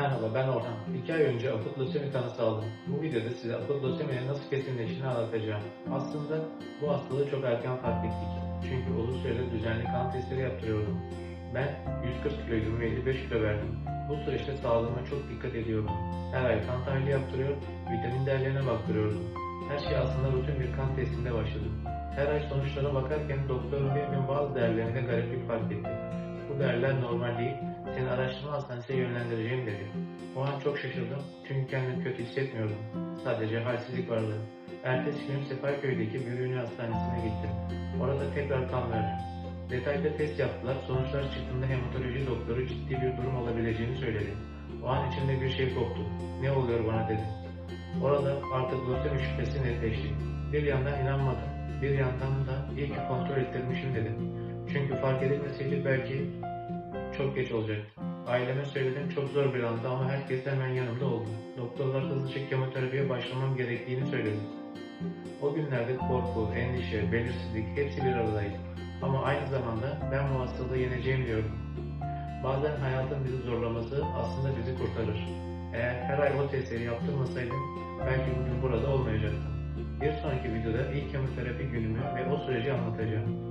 Merhaba ben Orhan. İki ay önce akut lösemi tanısı aldım. Bu videoda size akut löseminin nasıl kesinleştiğini anlatacağım. Aslında bu hastalığı çok erken fark ettik. Çünkü uzun süredir düzenli kan testleri yaptırıyordum. Ben 140 kiloydum ve 55 kilo verdim. Bu süreçte sağlığıma çok dikkat ediyorum. Her ay kan tahlili yaptırıyor, vitamin değerlerine baktırıyordum. Her şey aslında rutin bir kan testinde başladı. Her ay sonuçlara bakarken doktorum bir gün bazı değerlerinde gariplik fark etti. Bu değerler normal değil, seni araştırma hastanesine yönlendireceğim dedi. O an çok şaşırdım çünkü kendimi kötü hissetmiyordum. Sadece halsizlik vardı. Ertesi gün Sefaköy'deki Bürünü Hastanesi'ne gittim. Orada tekrar kan verdim. Detayda test yaptılar. Sonuçlar çıktığında hematoloji doktoru ciddi bir durum olabileceğini söyledi. O an içimde bir şey koptu. Ne oluyor bana dedim. Orada artık lösemi şüphesi netleşti. Bir yandan inanmadım, bir yandan da iyi ki kontrol ettirmişim dedim. Çünkü fark edilmeseydi belki çok geç olacak. Aileme söyledim çok zor bir anda ama herkes hemen yanımda oldu. Doktorlar hızlıca kemoterapiye başlamam gerektiğini söyledi. O günlerde korku, endişe, belirsizlik hepsi bir aradaydı. Ama aynı zamanda ben bu hastalığı yeneceğim diyorum. Bazen hayatın bizi zorlaması aslında bizi kurtarır. Eğer her ay o testleri yaptırmasaydım belki bugün burada olmayacaktım. Bir sonraki videoda ilk kemoterapi günümü ve o süreci anlatacağım.